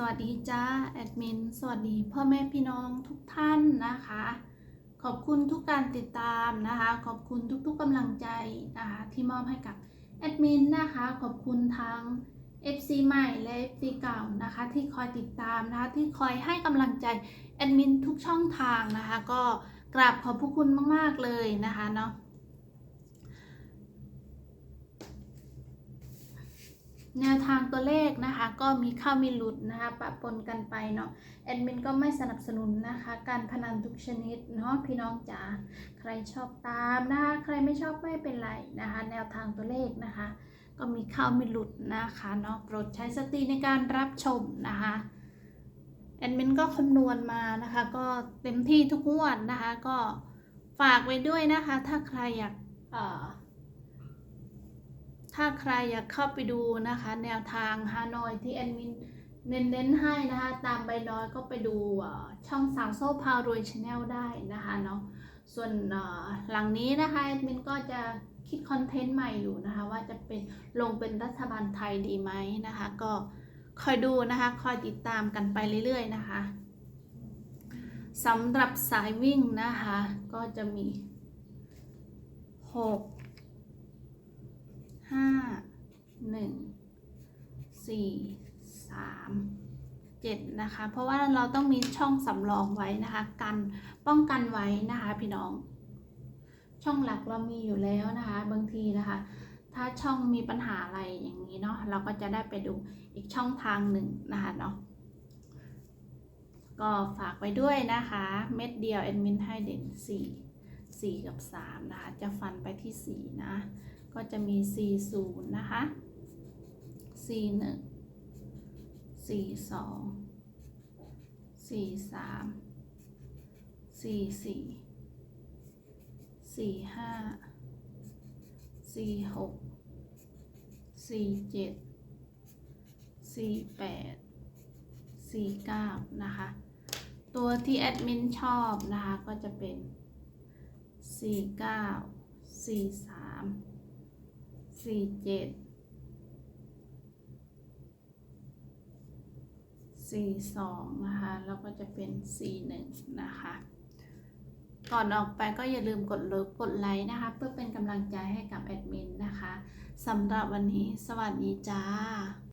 สวัสดีจ้าแอดมิน สวัสดีพ่อแม่พี่น้องทุกท่านนะคะ ขอบคุณทุกการติดตามนะคะ ขอบคุณทุกๆกำลังใจนะคะที่มอบให้กับแอดมินนะคะ ขอบคุณทั้ง FC ใหม่และ FC เก่านะคะ ที่คอยติดตามนะคะ ที่คอยให้กำลังใจแอดมินทุกช่องทางนะคะ ก็กราบขอบพระคุณมาก ๆ เลยนะคะเนาะ แนวทางตัวเลขนะคะ ก็มีเข้ามีหลุดนะคะปะปนกันไปเนาะแอดมินก็ไม่สนับสนุนนะคะ การพนันทุกชนิดเนาะพี่น้องจ๋าใครชอบตามนะคะใครไม่ชอบไม่เป็นไรนะคะ แนวทางตัวเลขนะคะ ก็มีเข้ามีหลุดนะคะเนาะโปรดใช้สติในการรับชมนะคะแอดมินก็คำนวณมานะคะ ก็เต็มที่ทุกงวดนะคะ ก็ฝากไว้ด้วยนะคะ ถ้าใครอยากเอ่อ ถ้าใครอยากเข้าไปดูนะคะ แนวทางฮานอยที่แอดมินเน้นๆให้นะคะ ตามใบน้อยก็ไปดูช่องสาวโซ่พารวยชาแนลได้นะคะเนาะส่วนหลังนี้นะคะแอดมินก็จะคิดคอนเทนต์ใหม่อยู่นะคะ ว่าจะเป็นลงเป็นรัฐบาลไทยดีไหมนะคะ ก็คอยดูนะคะ คอยติดตามกันไปเรื่อยๆนะคะสำหรับสายวิ่งนะคะ ก็จะมีหก ห้าหนึ่งสี่สามเจ็ดนะคะ เพราะว่าเราต้องมีช่องสำรองไว้นะคะกันป้องกันไว้นะคะพี่น้อง ช่องหลักเรามีอยู่แล้วนะคะ บางทีนะคะ ถ้าช่องมีปัญหาอะไรอย่างนี้เนาะเราก็จะได้ไปดูอีกช่องทางหนึ่งนะคะเนาะก็ฝากไว้ด้วยนะคะ เม็ดเดียวแอดมินให้เด่นสี่สี่กับสามนะคะ จะฟันไปที่สี่นะ ก็จะมี 40 นะคะ 41 42 43 44 45 46 47 48 49 นะคะ ตัวที่แอดมินชอบนะคะ ก็จะเป็น 49 43 สี่เจ็ดสี่สองนะคะ แล้วก็จะเป็นสี่หนึ่งนะคะ ก่อนออกไปก็อย่าลืมกดเลิฟกดไลค์นะคะ เพื่อเป็นกำลังใจให้กับแอดมินนะคะสำหรับวันนี้สวัสดีจ้า